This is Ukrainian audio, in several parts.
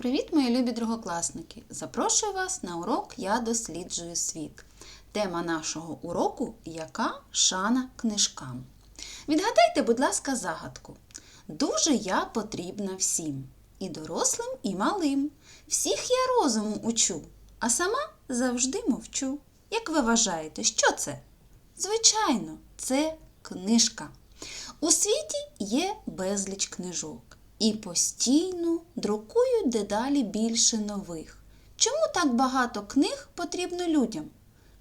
Привіт, мої любі другокласники! Запрошую вас на урок Я досліджую світ. Тема нашого уроку яка шана книжкам. Відгадайте, будь ласка, загадку. Дуже я потрібна всім, і дорослим, і малим. Всіх я розуму учу, а сама завжди мовчу. Як ви вважаєте, що це? Звичайно, це книжка. У світі є безліч книжок і постійно друкують дедалі більше нових. Чому так багато книг потрібно людям?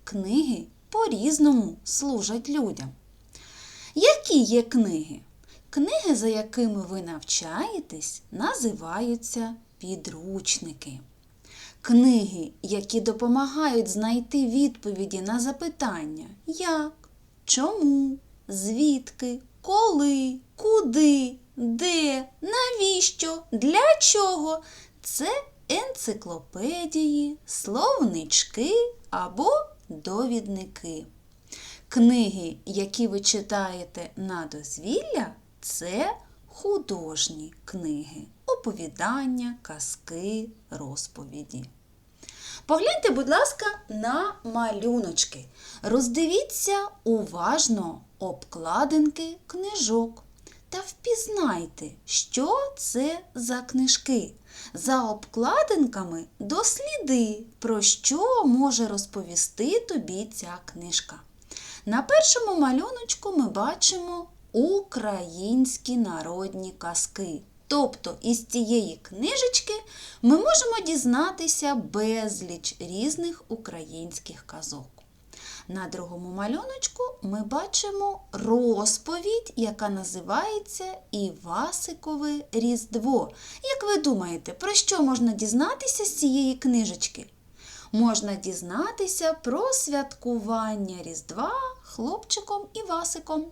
Книги по-різному служать людям. Які є книги? Книги, за якими ви навчаєтесь, називаються підручники. Книги, які допомагають знайти відповіді на запитання як, чому, звідки, коли, куди, де, навіщо, для чого. Це енциклопедії, словнички або довідники. Книги, які ви читаєте на дозвілля, це художні книги, оповідання, казки, розповіді. Погляньте, будь ласка, на малюночки. Роздивіться уважно обкладинки книжок та впізнайте, що це за книжки. За обкладинками досліди, про що може розповісти тобі ця книжка. На першому малюночку ми бачимо українські народні казки. Тобто із цієї книжечки ми можемо дізнатися безліч різних українських казок. На другому малюночку ми бачимо розповідь, яка називається Івасикове Різдво. Як ви думаєте, про що можна дізнатися з цієї книжечки? Можна дізнатися про святкування Різдва хлопчиком Івасиком.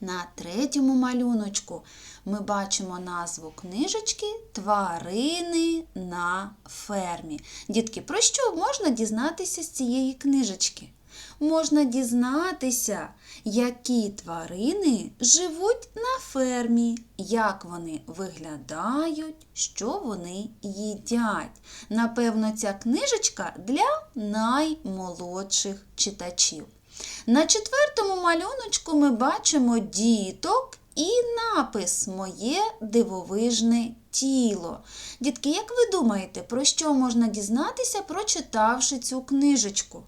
На третьому малюночку ми бачимо назву книжечки Тварини на фермі. Дітки, про що можна дізнатися з цієї книжечки? Можна дізнатися, які тварини живуть на фермі, як вони виглядають, що вони їдять. Напевно, ця книжечка для наймолодших читачів. На четвертому малюночку ми бачимо діток і напис Моє дивовижне тіло. Дітки, як ви думаєте, про що можна дізнатися, прочитавши цю книжечку?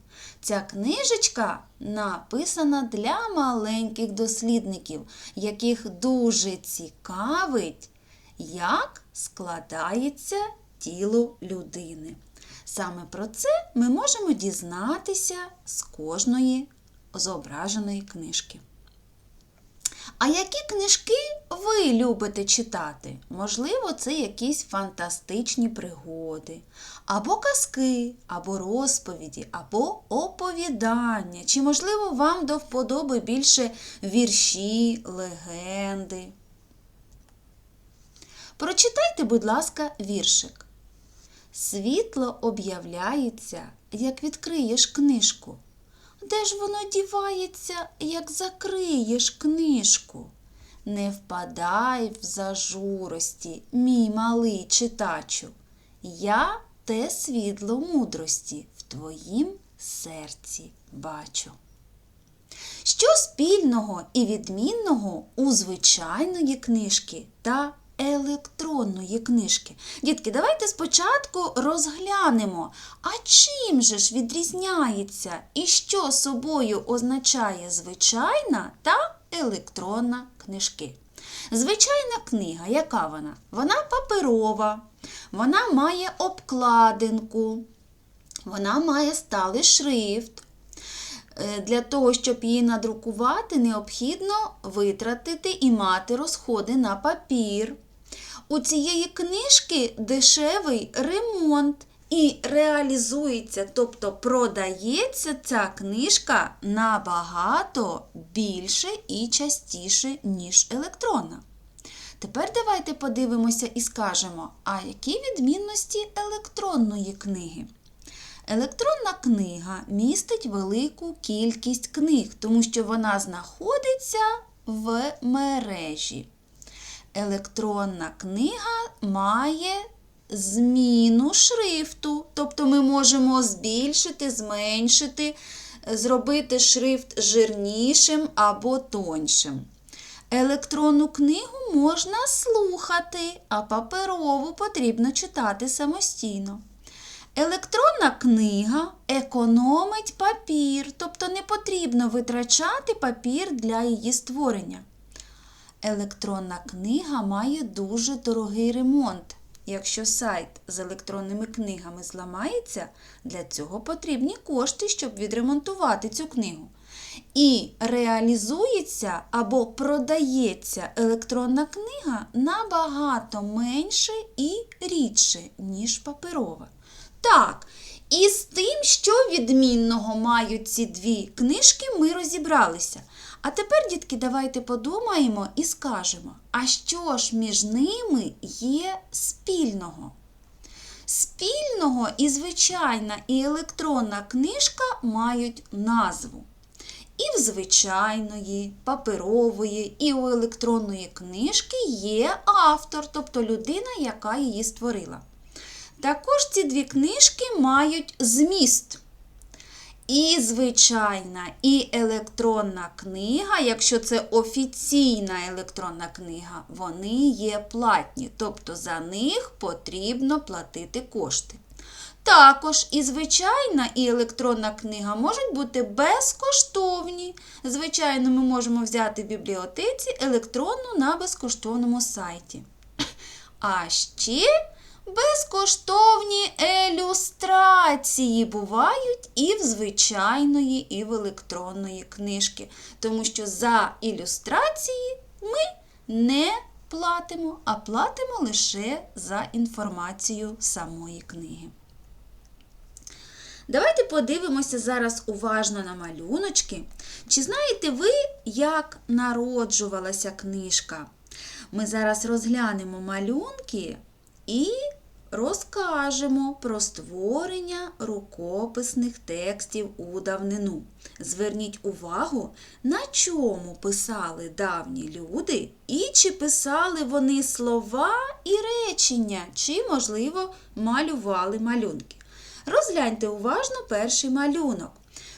Ця книжечка написана для маленьких дослідників, яких дуже цікавить, як складається тіло людини. Саме про це ми можемо дізнатися з кожної зображеної книжки. А які книжки ви любите читати? Можливо, це якісь фантастичні пригоди, або казки, або розповіді, або оповідання. Чи, можливо, вам до вподоби більше вірші, легенди? Прочитайте, будь ласка, віршик. Світло об'являється, як відкриєш книжку. Де ж воно дівається, як закриєш книжку? Не впадай в зажурості, мій малий читачу. Я те світло мудрості в твоїм серці бачу. Що спільного і відмінного у звичайної книжки та електронної книжки. Дітки, давайте спочатку розглянемо, а чим же ж відрізняється і що собою означає звичайна та електронна книжки. Звичайна книга, яка вона? Вона паперова, вона має обкладинку, вона має сталий шрифт. Для того, щоб її надрукувати, необхідно витратити і мати розходи на папір. У цієї книжки дешевий ремонт і реалізується, тобто продається ця книжка набагато більше і частіше, ніж електронна. Тепер давайте подивимося і скажемо, а які відмінності електронної книги? Електронна книга містить велику кількість книг, тому що вона знаходиться в мережі. Електронна книга має зміну шрифту. Тобто ми можемо збільшити, зменшити, зробити шрифт жирнішим або тоншим. Електронну книгу можна слухати, а паперову потрібно читати самостійно. Електронна книга економить папір, тобто не потрібно витрачати папір для її створення. Електронна книга має дуже дорогий ремонт. Якщо сайт з електронними книгами зламається, для цього потрібні кошти, щоб відремонтувати цю книгу. І реалізується або продається електронна книга набагато менше і рідше, ніж паперова. Так, і з тим, що відмінного мають ці дві книжки, ми розібралися. А тепер, дітки, давайте подумаємо і скажемо, а що ж між ними є спільного? Спільного і звичайна і електронна книжка мають назву. І в звичайної, паперової, і у електронної книжки є автор, тобто людина, яка її створила. Також ці дві книжки мають зміст. І звичайна, і електронна книга, якщо це офіційна електронна книга, вони є платні, тобто за них потрібно платити кошти. Також і звичайна, і електронна книга можуть бути безкоштовні. Звичайно, ми можемо взяти в бібліотеці електронну на безкоштовному сайті. А ще безкоштовні ілюстрації бувають і в звичайної, і в електронної книжки. Тому що за ілюстрації ми не платимо, а платимо лише за інформацію самої книги. Давайте подивимося зараз уважно на малюночки. Чи знаєте ви, як народжувалася книжка? Ми зараз розглянемо малюнки і розкажемо про створення рукописних текстів у давнину. Зверніть увагу, на чому писали давні люди, і чи писали вони слова і речення, чи, можливо, малювали малюнки. Розгляньте уважно перший малюнок.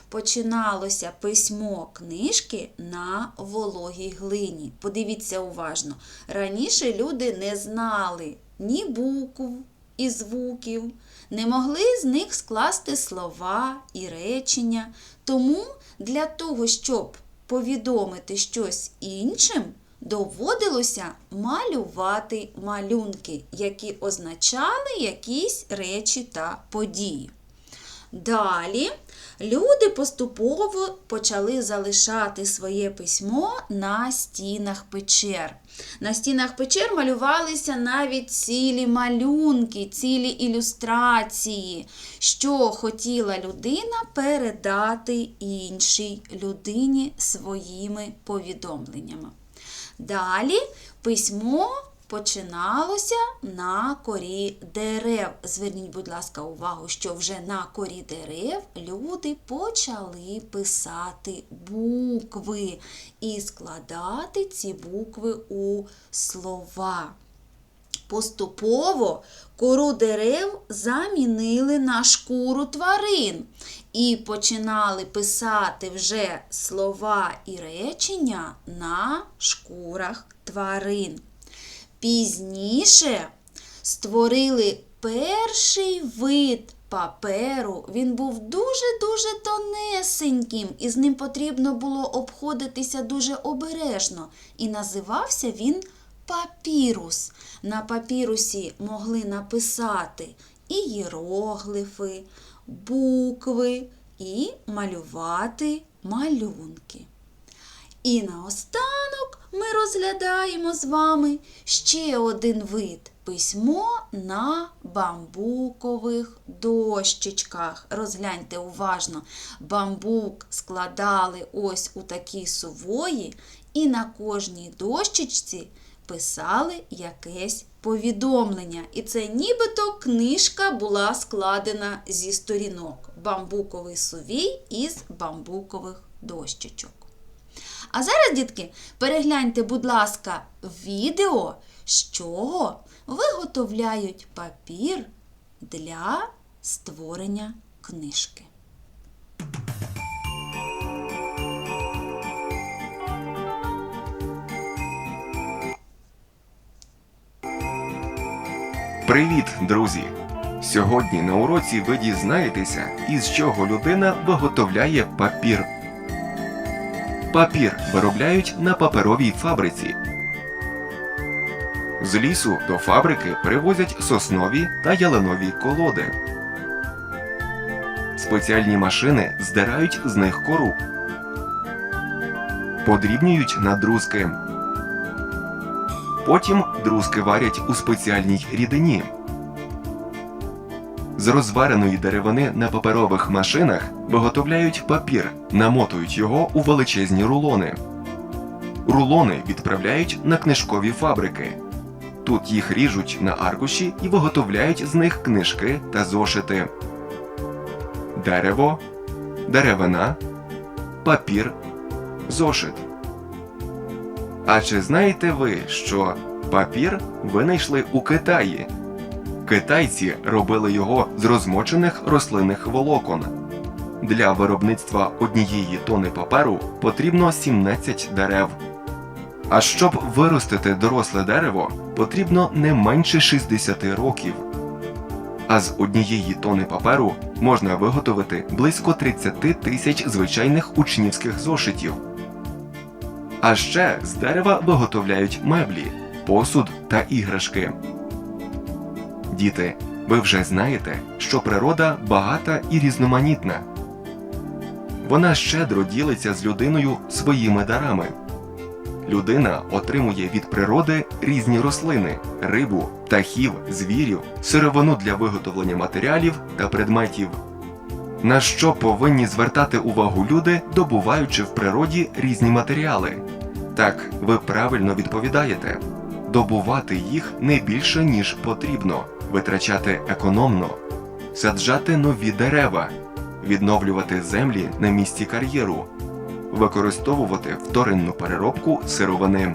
Починалося письмо книжки на вологій глині. Подивіться уважно. Раніше люди не знали ні букв і звуків, не могли з них скласти слова і речення. Тому для того, щоб повідомити щось іншим, доводилося малювати малюнки, які означали якісь речі та події. Далі люди поступово почали залишати своє письмо на стінах печер. На стінах печер малювалися навіть цілі малюнки, цілі ілюстрації, що хотіла людина передати іншій людині своїми повідомленнями. Далі письмо починалося на корі дерев. Зверніть, будь ласка, увагу, що вже на корі дерев люди почали писати букви і складати ці букви у слова. Поступово кору дерев замінили на шкуру тварин і починали писати вже слова і речення на шкурах тварин. Пізніше створили перший вид паперу. Він був дуже-дуже тонесеньким, і з ним потрібно було обходитися дуже обережно. І називався він папірус. На папірусі могли написати і єроглифи, букви, і малювати малюнки. І наостанок ми розглядаємо з вами ще один вид письмо на бамбукових дощечках. Розгляньте уважно, бамбук складали ось у такі сувої, і на кожній дощечці писали якесь повідомлення. І це нібито книжка була складена зі сторінок. Бамбуковий сувій із бамбукових дощечок. А зараз, дітки, перегляньте, будь ласка, відео, з чого виготовляють папір для створення книжки. Привіт, друзі! Сьогодні на уроці ви дізнаєтеся, із чого людина виготовляє папір. Папір виробляють на паперовій фабриці. З лісу до фабрики привозять соснові та ялинові колоди. Спеціальні машини здирають з них кору. Подрібнюють на друзки. Потім друзки варять у спеціальній рідині. З розвареної деревини на паперових машинах виготовляють папір, намотують його у величезні рулони. Рулони відправляють на книжкові фабрики. Тут їх ріжуть на аркуші і виготовляють з них книжки та зошити. Дерево, деревина, папір, зошит. А чи знаєте ви, що папір винайшли у Китаї? Китайці робили його з розмочених рослинних волокон. Для виробництва однієї тони паперу потрібно 17 дерев. А щоб виростити доросле дерево, потрібно не менше 60 років. А з однієї тони паперу можна виготовити близько 30 тисяч звичайних учнівських зошитів. А ще з дерева виготовляють меблі, посуд та іграшки. Діти, ви вже знаєте, що природа багата і різноманітна. Вона щедро ділиться з людиною своїми дарами. Людина отримує від природи різні рослини, рибу, птахів, звірів, сировину для виготовлення матеріалів та предметів. На що повинні звертати увагу люди, добуваючи в природі різні матеріали? Так, ви правильно відповідаєте. Добувати їх не більше, ніж потрібно, витрачати економно, саджати нові дерева, відновлювати землі на місці кар'єру, використовувати вторинну переробку сировини.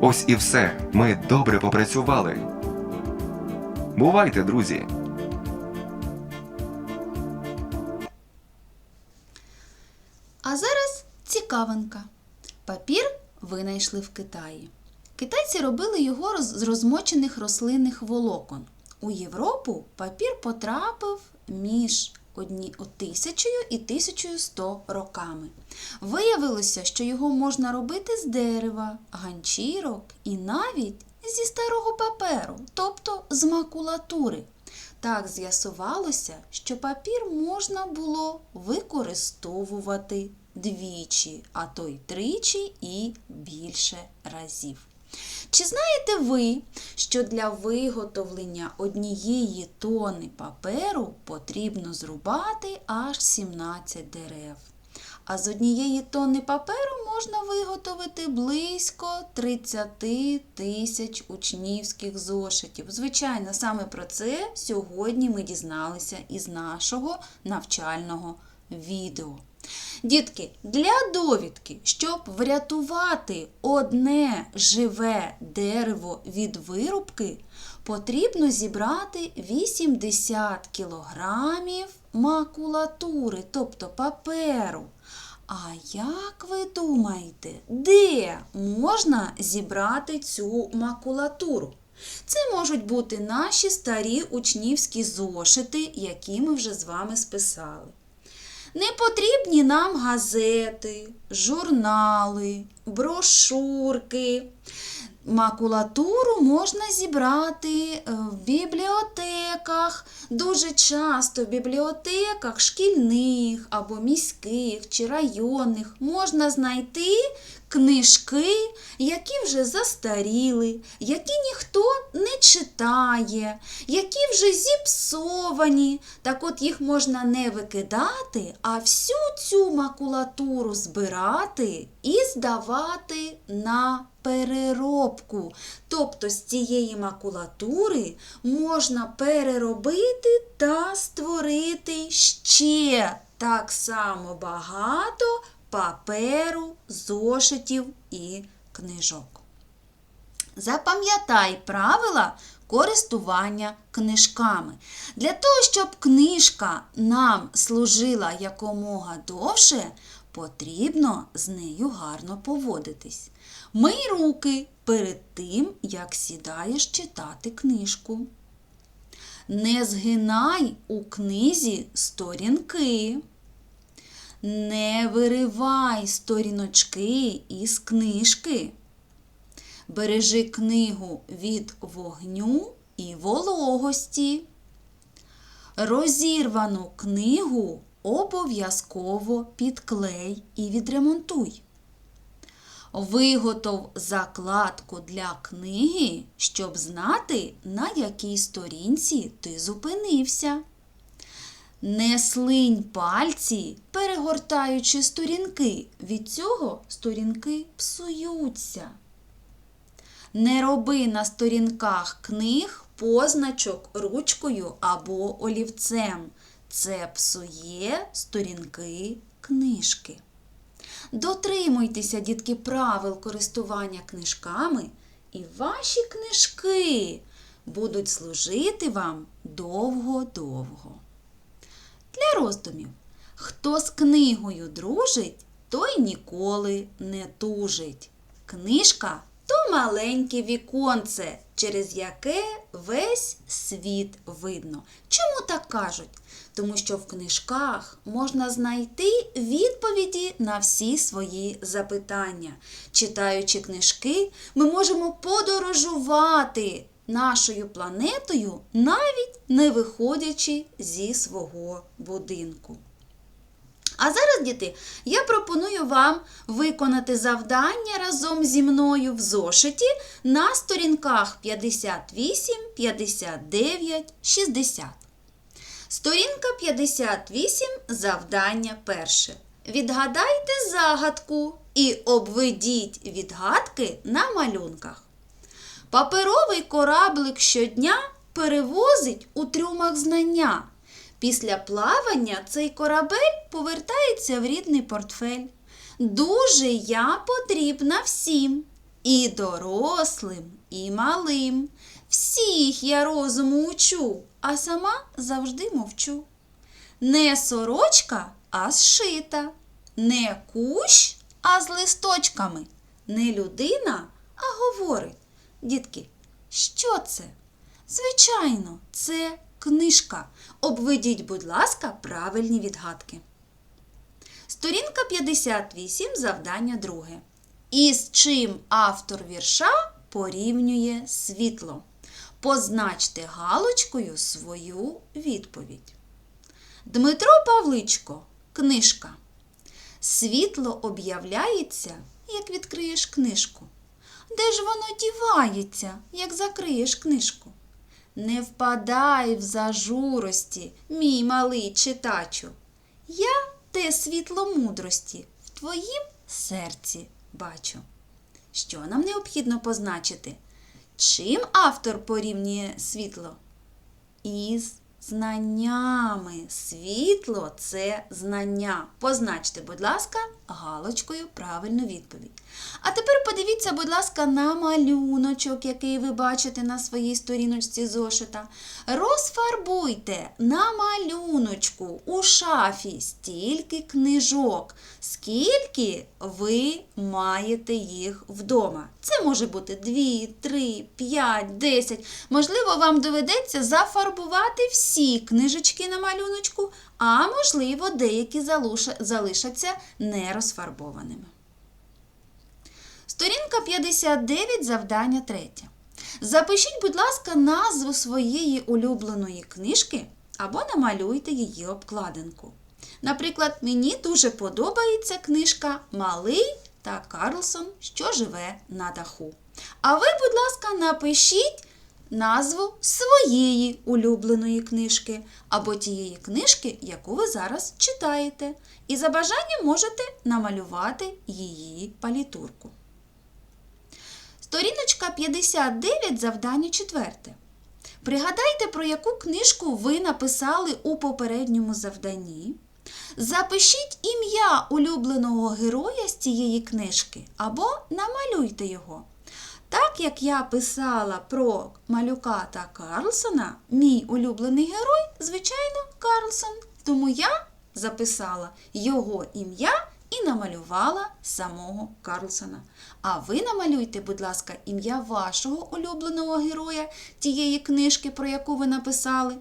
Ось і все. Ми добре попрацювали. Бувайте, друзі! А зараз цікавинка. Папір винайшли в Китаї. Китайці робили його з розмочених рослинних волокон. У Європу папір потрапив між одні, о, тисячою і 1100 роками. Виявилося, що його можна робити з дерева, ганчірок і навіть зі старого паперу, тобто з макулатури. Так з'ясувалося, що папір можна було використовувати двічі, а то й тричі і більше разів. Чи знаєте ви, що для виготовлення однієї тони паперу потрібно зрубати аж 17 дерев? А з однієї тонни паперу можна виготовити близько 30 тисяч учнівських зошитів. Звичайно, саме про це сьогодні ми дізналися із нашого навчального відео. Дітки, для довідки, щоб врятувати одне живе дерево від вирубки, потрібно зібрати 80 кілограмів макулатури, тобто паперу. А як ви думаєте, де можна зібрати цю макулатуру? Це можуть бути наші старі учнівські зошити, які ми вже з вами списали. Не потрібні нам газети, журнали, брошурки. Макулатуру можна зібрати е, в бібліотеках. Дуже часто в бібліотеках шкільних або міських чи районних можна знайти книжки, які вже застаріли, які ніхто не читає, які вже зіпсовані. Так от їх можна не викидати, а всю цю макулатуру збирати і здавати на переробку. Тобто з цієї макулатури можна переробити та створити ще так само багато паперу, зошитів і книжок. Запам'ятай правила користування книжками. Для того, щоб книжка нам служила якомога довше, потрібно з нею гарно поводитись. Мий руки перед тим, як сідаєш читати книжку. Не згинай у книзі сторінки. Не виривай сторіночки із книжки. Бережи книгу від вогню і вологості. Розірвану книгу обов'язково підклей і відремонтуй. Виготов закладку для книги, щоб знати, на якій сторінці ти зупинився. Не слинь пальці, перегортаючи сторінки. Від цього сторінки псуються. Не роби на сторінках книг позначок ручкою або олівцем. Це псує сторінки книжки. Дотримуйтеся, дітки, правил користування книжками, і ваші книжки будуть служити вам довго-довго. Для роздумів. Хто з книгою дружить, той ніколи не тужить. Книжка то маленьке віконце, через яке весь світ видно. Чому так кажуть? Тому що в книжках можна знайти відповіді на всі свої запитання. Читаючи книжки, ми можемо подорожувати нашою планетою, навіть не виходячи зі свого будинку. А зараз, діти, я пропоную вам виконати завдання разом зі мною в зошиті на сторінках 58, 59, 60. Сторінка 58, завдання перше. Відгадайте загадку і обведіть відгадки на малюнках. Паперовий кораблик щодня перевозить у трюмах знання. Після плавання цей корабель повертається в рідний портфель. Дуже я потрібна всім, і дорослим, і малим. Всіх я розуму учу, а сама завжди мовчу. Не сорочка, а зшита, не кущ, а з листочками, не людина, а говорить. Дітки, що це? Звичайно, це книжка. Обведіть, будь ласка, правильні відгадки. Сторінка 58, завдання друге. Із чим автор вірша порівнює світло? Позначте галочкою свою відповідь. Дмитро Павличко, книжка. Світло об'являється, як відкриєш книжку. Де ж воно дівається, як закриєш книжку? Не впадай в зажурості, мій малий читачу. Я те світло мудрості в твоїм серці бачу. Що нам необхідно позначити? Чим автор порівнює світло? Із знаннями. Світло це знання. Позначте, будь ласка, галочкою правильну відповідь. А тепер подивіться, будь ласка, на малюночок, який ви бачите на своїй сторіночці зошита. Розфарбуйте на малюночку у шафі стільки книжок, скільки ви маєте їх вдома. Це може бути 2, 3, 5, 10. Можливо, вам доведеться зафарбувати всі книжечки на малюночку, а можливо, деякі залишаться нерозфарбованими. Сторінка 59, завдання 3. Запишіть, будь ласка, назву своєї улюбленої книжки або намалюйте її обкладинку. Наприклад, мені дуже подобається книжка Малий та Карлсон, що живе на даху. А ви, будь ласка, напишіть назву своєї улюбленої книжки або тієї книжки, яку ви зараз читаєте. І за бажанням можете намалювати її палітурку. Сторіночка 59, завдання 4. Пригадайте, про яку книжку ви написали у попередньому завданні. Запишіть ім'я улюбленого героя з цієї книжки або намалюйте його. Так як я писала про малюка та Карлсона, мій улюблений герой, звичайно, Карлсон. Тому я записала його ім'я і намалювала самого Карлсона. А ви намалюйте, будь ласка, ім'я вашого улюбленого героя тієї книжки, про яку ви написали,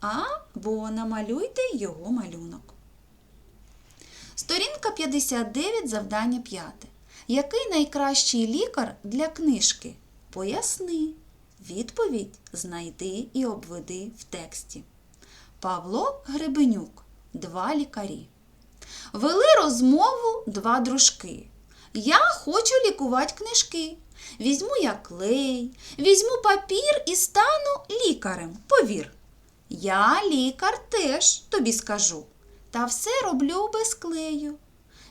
або намалюйте його малюнок. Сторінка 59, завдання 5. Який найкращий лікар для книжки? Поясни. Відповідь знайди і обведи в тексті. Павло Гребенюк. Два лікарі. Вели розмову два дружки. Я хочу лікувати книжки. Візьму я клей, візьму папір і стану лікарем. Повір. Я лікар теж тобі скажу. Та все роблю без клею.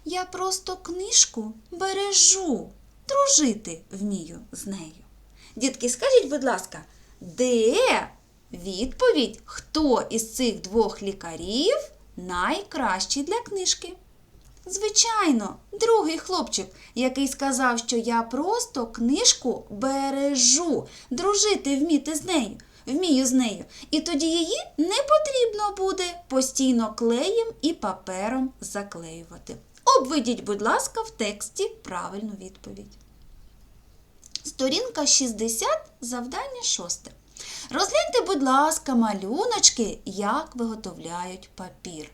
Я просто книжку бережу, дружити вмію з нею. Дітки, скажіть, будь ласка, де відповідь, хто із цих двох лікарів найкращий для книжки? Звичайно, другий хлопчик, який сказав, що я просто книжку бережу, дружити вміти з нею, вмію з нею. І тоді її не потрібно буде постійно клеєм і папером заклеювати. Обведіть, будь ласка, в тексті правильну відповідь. Сторінка 60, завдання 6. Розгляньте, будь ласка, малюночки, як виготовляють папір.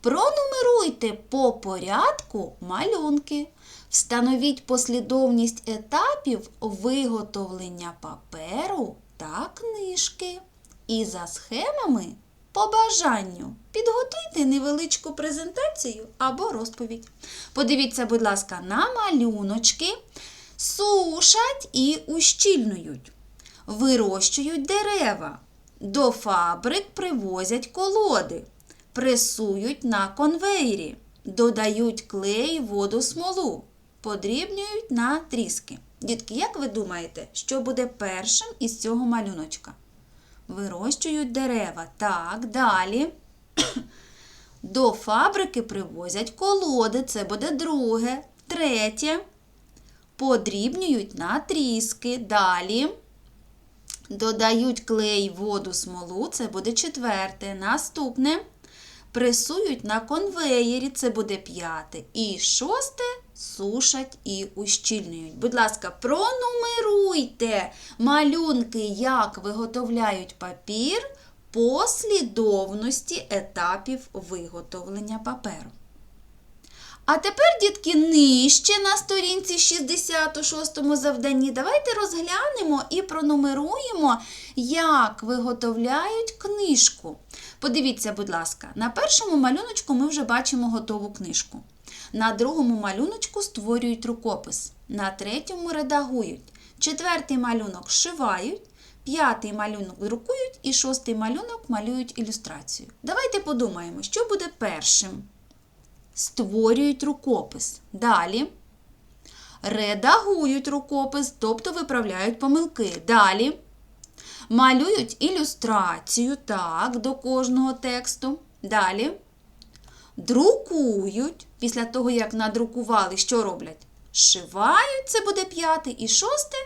Пронумеруйте по порядку малюнки. Встановіть послідовність етапів виготовлення паперу та книжки. І за схемами по бажанню підготуйте невеличку презентацію або розповідь. Подивіться, будь ласка, на малюночки, сушать і ущільнюють, вирощують дерева, до фабрик привозять колоди, пресують на конвейері, додають клей, воду, смолу, подрібнюють на тріски. Дітки, як ви думаєте, що буде першим із цього малюночка? Вирощують дерева. Так, далі. До фабрики привозять колоди, це буде друге. Третє. Подрібнюють на тріски. Далі. Додають клей, воду, смолу, це буде четверте. Наступне. Пресують на конвеєрі, це буде п'яте. І шосте сушать і ущільнюють. Будь ласка, пронумеруйте малюнки, як виготовляють папір послідовності етапів виготовлення паперу. А тепер, дітки, нижче на сторінці 66 завданні. Давайте розглянемо і пронумеруємо, як виготовляють книжку. Подивіться, будь ласка, на першому малюночку ми вже бачимо готову книжку. На другому малюночку створюють рукопис, на третьому редагують, четвертий малюнок шивають, п'ятий малюнок друкують і шостий малюнок малюють ілюстрацію. Давайте подумаємо, що буде першим. Створюють рукопис. Далі редагують рукопис, тобто виправляють помилки. Далі малюють ілюстрацію так, до кожного тексту. Далі друкують. Після того, як надрукували, що роблять? Шивають, це буде п'яте, і шосте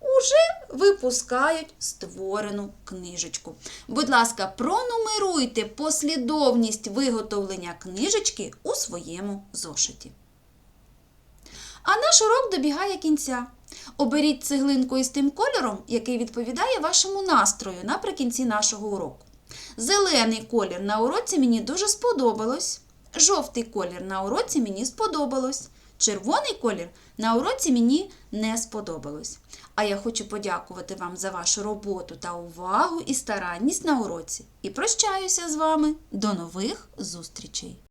уже випускають створену книжечку. Будь ласка, пронумеруйте послідовність виготовлення книжечки у своєму зошиті. А наш урок добігає кінця. Оберіть цеглинку із тим кольором, який відповідає вашому настрою наприкінці нашого уроку. Зелений колір на уроці мені дуже сподобалось. Жовтий колір на уроці мені сподобалось. Червоний колір на уроці мені не сподобалось. А я хочу подякувати вам за вашу роботу та увагу і старанність на уроці. І прощаюся з вами. До нових зустрічей!